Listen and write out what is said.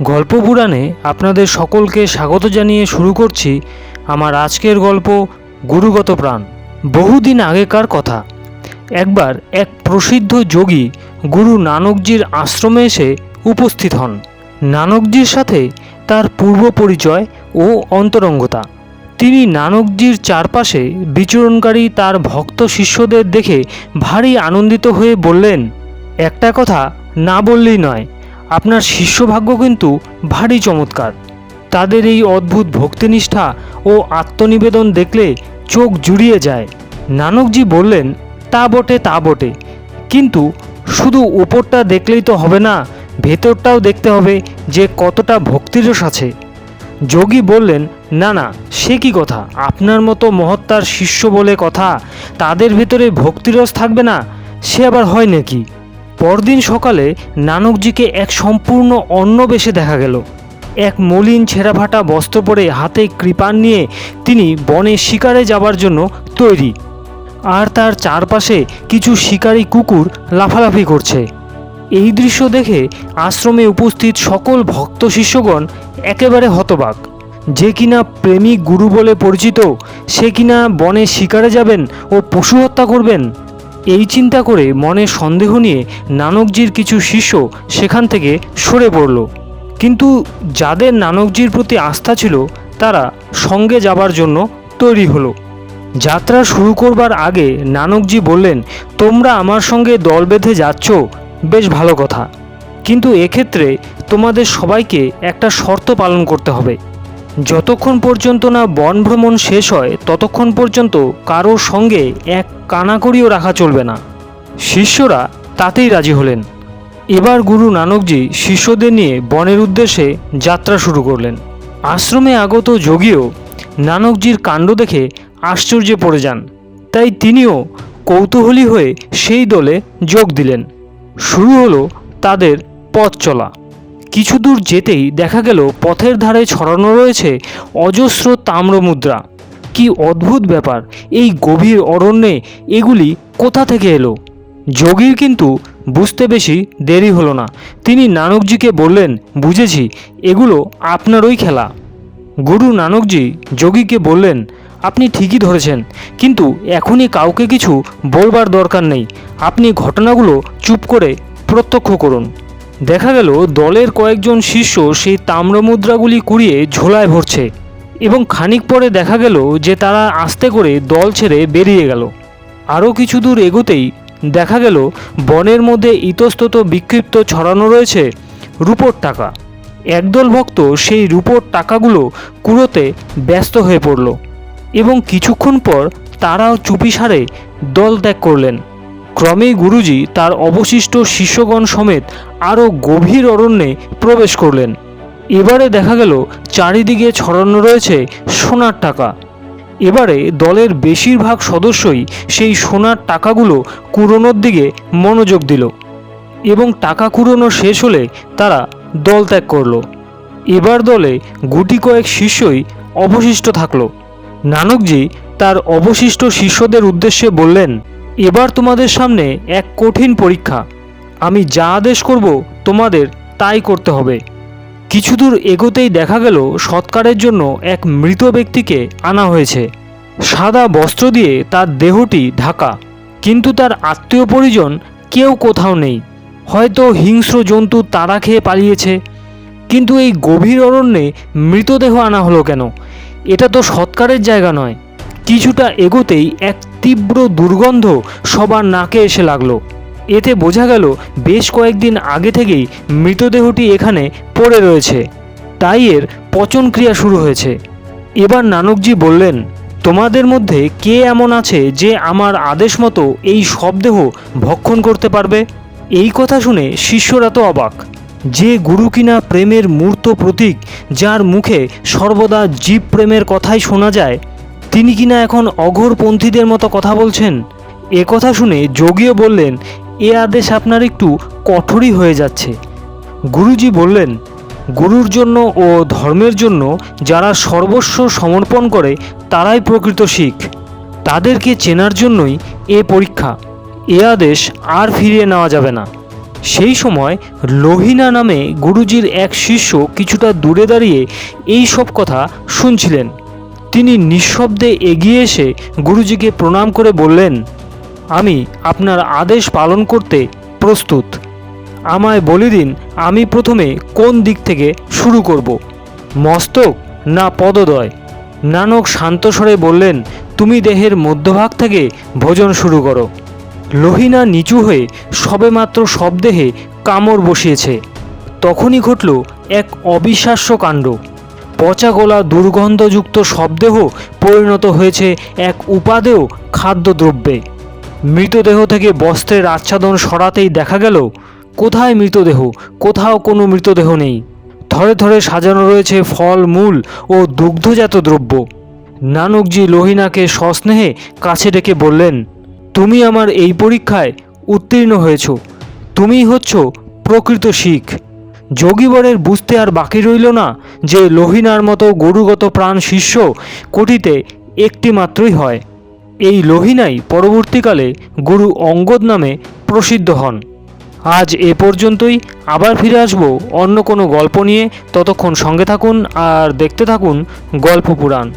গল্প পুরাণে আপনাদের সকলকে স্বাগত জানিয়ে শুরু করছি আমার আজকের গল্প গুরুগত প্রাণ, বহুদিন আগেকার কথা। একবার এক প্রসিদ্ধ যোগী গুরু নানকজির আশ্রমে এসে উপস্থিত হন। নানকজির সাথে তার পূর্ব পরিচয় ও অন্তরঙ্গতা। তিনি নানকজির চারপাশে বিচরণকারী তার ভক্ত শিষ্যদের দেখে ভারী আনন্দিত হয়ে বললেন, একটা কথা না বললেই নয় আপনার শিষ্যভাগ্য কিন্তু ভারী চমৎকার। তাদের এই অদ্ভুত ভক্তিনিষ্ঠা ও আত্মনিবেদন দেখলে চোখ জুড়িয়ে যায়। নানকজি বললেন, তা বটে তা বটে। কিন্তু শুধু উপরটা দেখলেই তো হবে না, ভেতরটাও দেখতে হবে যে কতটা ভক্তিরস আছে। যোগী বললেন, না না, সে কি কথা? আপনার মতো মহত্তার শিষ্য বলে কথা, তাদের ভেতরে ভক্তিরস থাকবে না? সে আবার হয় নাকি? পরদিন সকালে নানকজিকে এক সম্পূর্ণ অন্য বেশে দেখা গেল। এক মলিন ছেঁড়াফাটা বস্ত্র পরে হাতে কৃপান নিয়ে তিনি বনে শিকারে যাবার জন্য তৈরি। আর তার চারপাশে কিছু শিকারী কুকুর লাফালাফি করছে। এই দৃশ্য দেখে আশ্রমে উপস্থিত সকল ভক্ত শিষ্যগণ একেবারে হতবাক। যে কিনা প্রেমিক গুরু বলে পরিচিত, সে কিনা বনে শিকারে যাবেন ও পশু হত্যা করবেন এই চিন্তা করে মনে সন্দেহ নিয়ে নানকজির কিছু শিষ্য সেখান থেকে সরে পড়ল। কিন্তু যাদের নানকজির প্রতি আস্থা ছিল, তারা সঙ্গে যাবার জন্য তৈরি হলো। যাত্রা শুরু করবার আগে নানকজি বললেন, তোমরা আমার সঙ্গে দল বেঁধে যাচ্ছ, বেশ ভালো কথা। কিন্তু এক্ষেত্রে তোমাদের সবাইকে একটা শর্ত পালন করতে হবে। যতক্ষণ পর্যন্ত না বন ভ্রমণ শেষ হয়, ততক্ষণ পর্যন্ত কারোর সঙ্গে এক কানাকড়িও রাখা চলবে না। শিষ্যরা তাতেই রাজি হলেন। এবার গুরু নানকজি শিষ্যদের নিয়ে বনের উদ্দেশ্যে যাত্রা শুরু করলেন। আশ্রমে আগত যোগীও নানকজির কাণ্ড দেখে আশ্চর্যে পড়ে যান। তাই তিনিও কৌতূহলী হয়ে সেই দলে যোগ দিলেন। শুরু হলো তাদের পথ চলা। কিছু দূর যেতেই দেখা গেল পথের ধারে ছড়ানো রয়েছে অজস্র তাম্রমুদ্রা কি অদ্ভুত ব্যাপার, এই গভীর অরণ্যে এগুলি কোথা থেকে এলো? যোগীর কিন্তু বুঝতে বেশি দেরি হলো না। তিনি নানকজিকে বললেন, বুঝেছি, এগুলো আপনারই খেলা। গুরু নানকজি যোগীকে বললেন, আপনি ঠিকই ধরেছেন, কিন্তু এখনই কাউকে কিছু বলবার দরকার নেই। আপনি ঘটনাগুলো চুপ করে প্রত্যক্ষ করুন। দেখা গেল দলের কয়েকজন শিষ্য সেই তাম্রমুদ্রাগুলি কুড়িয়ে ঝোলায় ভরছে এবং খানিক পরে দেখা গেল যে তারা আস্তে করে দল ছেড়ে বেরিয়ে গেল। আরও কিছু দূর এগোতেই দেখা গেল বনের মধ্যে ইতস্তত বিক্ষিপ্ত ছড়ানো রয়েছে রূপোর টাকা। একদল ভক্ত সেই রূপোর টাকাগুলো কুড়োতে ব্যস্ত হয়ে পড়ল এবং কিছুক্ষণ পর তারাও চুপিসারে দল ত্যাগ করলেন। ক্রমেই গুরুজি তার অবশিষ্ট শিষ্যগণ সমেত আরও গভীর অরণ্যে প্রবেশ করলেন। এবারে দেখা গেল, চারিদিকে ছড়ানো রয়েছে সোনার টাকা। এবারে দলের বেশিরভাগ সদস্যই সেই সোনার টাকাগুলো কুড়োনোর দিকে মনোযোগ দিল এবং টাকা কুড়োনো শেষ হলে তারা দল ত্যাগ করল। এবার দলে গুটি কয়েক শিষ্যই অবশিষ্ট থাকল। নানকজি তার অবশিষ্ট শিষ্যদের উদ্দেশ্যে বললেন এবার তোমাদের সামনে এক কঠিন পরীক্ষা। আমি যা আদেশ করব তোমাদের তাই করতে হবে। কিছু দূর এগোতেই দেখা গেল সৎকারের জন্য এক মৃত ব্যক্তিকে আনা হয়েছে। সাদা বস্ত্র দিয়ে তার দেহটি ঢাকা। কিন্তু তার আত্মীয় পরিজন কেউ কোথাও নেই। হয়তো হিংস্র জন্তু তারা খেয়ে পালিয়েছে। কিন্তু এই গভীর অরণ্যে মৃতদেহ আনা হলো কেন? এটা তো সৎকারের জায়গা নয়। কিছুটা এগোতেই এক তীব্র দুর্গন্ধ সবার নাকে এসে লাগল। এতে বোঝা গেল বেশ কয়েকদিন আগে থেকেই মৃতদেহটি এখানে পড়ে রয়েছে। তাই এর পচন ক্রিয়া শুরু হয়েছে। এবার নানকজি বললেন, তোমাদের মধ্যে কে এমন আছে যে আমার আদেশ মতো এই সব দেহ ভক্ষণ করতে পারবে? এই কথা শুনে শিষ্যরা তো অবাক। যে গুরু কিনা প্রেমের মূর্ত প্রতীক, যার মুখে সর্বদা জীব প্রেমের কথাই শোনা যায় তিনি কিনা এখন অঘোরপন্থীদের মতো কথা বলছেন? এ কথা শুনে যোগীও বললেন, এ আদেশ আপনার একটু কঠোরই হয়ে যাচ্ছে। গুরুজি বললেন, গুরুর জন্য ও ধর্মের জন্য যারা সর্বস্ব সমর্পণ করে, তারাই প্রকৃত শিখ। তাদেরকে চেনার জন্যই এ পরীক্ষা। এ আদেশ আর ফিরিয়ে নেওয়া যাবে না। সেই সময় লোহিনা নামে গুরুজির এক শিষ্য কিছুটা দূরে দাঁড়িয়ে এই সব কথা শুনছিলেন। তিনি নিঃশব্দে এগিয়ে এসে গুরুজিকে প্রণাম করে বললেন, আমি আপনার আদেশ পালন করতে প্রস্তুত। আমায় বলে দিন, আমি প্রথমে কোন দিক থেকে শুরু করব? মস্তক না পদদয়? নানক শান্তস্বরে বললেন, তুমি দেহের মধ্যভাগ থেকে ভোজন শুরু করো। লোহিনা নিচু হয়ে সবেমাত্র শবদেহে কামড় বসিয়েছে। তখনই ঘটল এক অবিশ্বাস্য কাণ্ড। পচা গলা দুর্গন্ধযুক্ত শবদেহ পরিণত হয়েছে এক উপাদেয় খাদ্যদ্রব্যে। মৃতদেহ থেকে বস্ত্রের আচ্ছাদন সরাতেই দেখা গেল, কোথায় মৃতদেহ, কোথাও কোনো মৃতদেহ নেই। ধরে ধরে সাজানো রয়েছে ফল, মূল ও দুগ্ধজাত দ্রব্য। নানকজি লোহিনাকে সস্নেহে কাছে ডেকে বললেন, তুমি আমার এই পরীক্ষায় উত্তীর্ণ হয়েছ। তুমিই হচ্ছ প্রকৃত শিখ। যোগীবরের বুঝতে আর বাকি রইল না যে লোহিনার মতো গরুগত প্রাণ শিষ্য কোটিতে একটি মাত্রই হয়। এই লোহিনাই পরবর্তীকালে গুরু অঙ্গদ নামে প্রসিদ্ধ হন। আজ এ পর্যন্তই। আবার ফিরে আসব অন্য কোনো গল্প নিয়ে। ততক্ষণ সঙ্গে থাকুন আর দেখতে থাকুন গল্প পুরাণ।